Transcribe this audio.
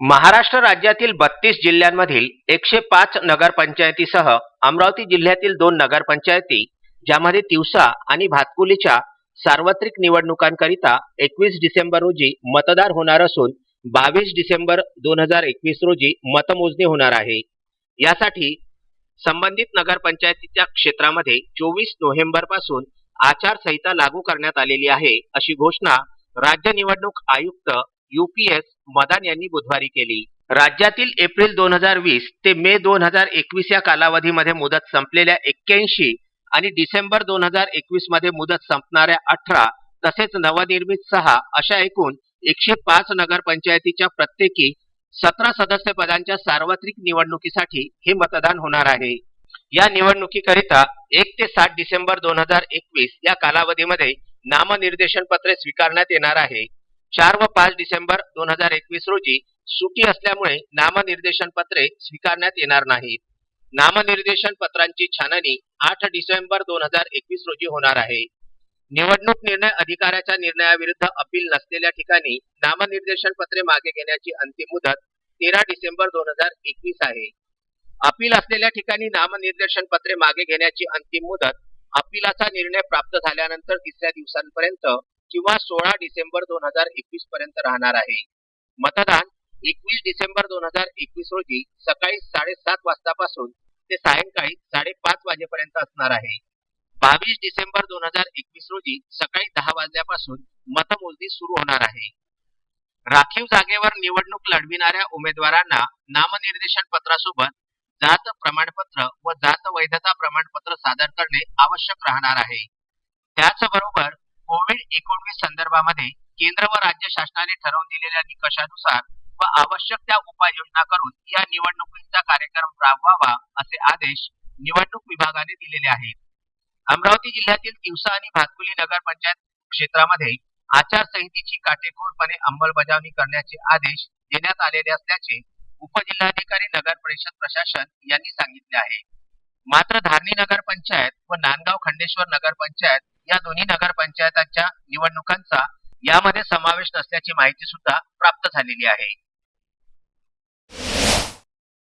महाराष्ट्र राज्यातील बत्तीस जिल्ह्यांमधील एकशे पाच नगरपंचायतीसह अमरावती जिल्ह्यातील दोन नगरपंचायती ज्यामध्ये तिवसा आणि भातकुलीच्या सार्वत्रिक निवडणुकांकरिता एकवीस डिसेंबर रोजी मतदार होणार असून बावीस डिसेंबर दोन हजार एकवीस रोजी मतमोजणी होणार आहे. यासाठी संबंधित नगरपंचायतीच्या क्षेत्रामध्ये चोवीस नोव्हेंबरपासून आचारसंहिता लागू करण्यात आलेली आहे अशी घोषणा राज्य निवडणूक आयुक्त युपीएस मदान यांनी बुधवारी केली. राज्यातील एप्रिल दोन हजार वीस ते मे दोन हजार एकवीस या कालावधीमध्ये मुदत संपलेल्या एक्क्याऐंशी आणि डिसेंबर दोन हजार एकवीसमध्ये मुदत संपणाऱ्या अठरा तसेच नवनिर्मित सहा अशा एकूण एकशे पाच नगरपंचायतीच्या प्रत्येकी सतरा सदस्य पदांच्या सार्वत्रिक निवडणुकीसाठी हे मतदान होणार आहे. या निवडणुकीकरिता एक ते सात डिसेंबर दोन हजार एकवीस या कालावधीमध्ये नामनिर्देशन पत्रे स्वीकारण्यात येणार आहे. चार व पाच डिसेंबर दोन हजार एकवीस रोजी सुटी असल्यामुळे नामनिर्देशन पत्रे स्वीकारण्यात येणार नाहीत. नामनिर्देशन पत्रांची छाननी आठ डिसेंबर दोन हजार एकवीस रोजी होणार आहे. निवडणूक निर्णय अधिकाऱ्याच्या निर्णयाविरुद्ध अपील नसलेल्या ठिकाणी नामनिर्देशन पत्रे मागे घेण्याची अंतिम मुदत तेरा डिसेंबर दोन हजार एकवीस आहे. अपील असलेल्या ठिकाणी नामनिर्देशन पत्रे मागे घेण्याची अंतिम मुदत अपीलाचा निर्णय प्राप्त झाल्यानंतर तिसऱ्या दिवसांपर्यंत किंवा सोळा डिसेंबर दोन हजार एकवीस पर्यंत राहणार आहे. मतदान एकवीस डिसेंबर दोन हजार एकवीस रोजी सकाळी साडेसात वाजतापासून ते सायंकाळी साडेपाच वाजेपर्यंत असणार आहे. बावीस डिसेंबर दोन हजार एकवीस रोजी सकाळी दहा वाजल्यापासून मतमोजणी सुरू होणार आहे. राखीव जागेवर निवडणूक लढविणाऱ्या उमेदवारांना नामनिर्देशन पत्रासोबत जात प्रमाणपत्र व जात वैधता प्रमाणपत्र सादर करणे आवश्यक राहणार आहे. त्याचबरोबर एकोणवीस संदर्भामध्ये केंद्र व राज्य शासनाने ठरवून दिलेल्या निकषानुसार व आवश्यक त्या उपाययोजना करून या निवडणुकीचा कार्यक्रम राबवावा असे आदेश निवडणूक विभागाने दिलेले आहेत. अमरावती जिल्ह्यातील तिवसा आणि भातकुली नगरपंचायत क्षेत्रामध्ये आचारसंहितेची काटेकोरपणे अंमलबजावणी करण्याचे आदेश देण्यात आलेले असल्याचे उपजिल्हाधिकारी नगर परिषद प्रशासन यांनी सांगितले आहे. मात्र धारणी नगर पंचायत व नांदगाव खंडेश्वर नगर पंचायत या दोन्ही नगरपंचायतांच्या निवडणुकांचा यामध्ये समावेश नसल्याची माहिती सुद्धा प्राप्त झालेली आहे.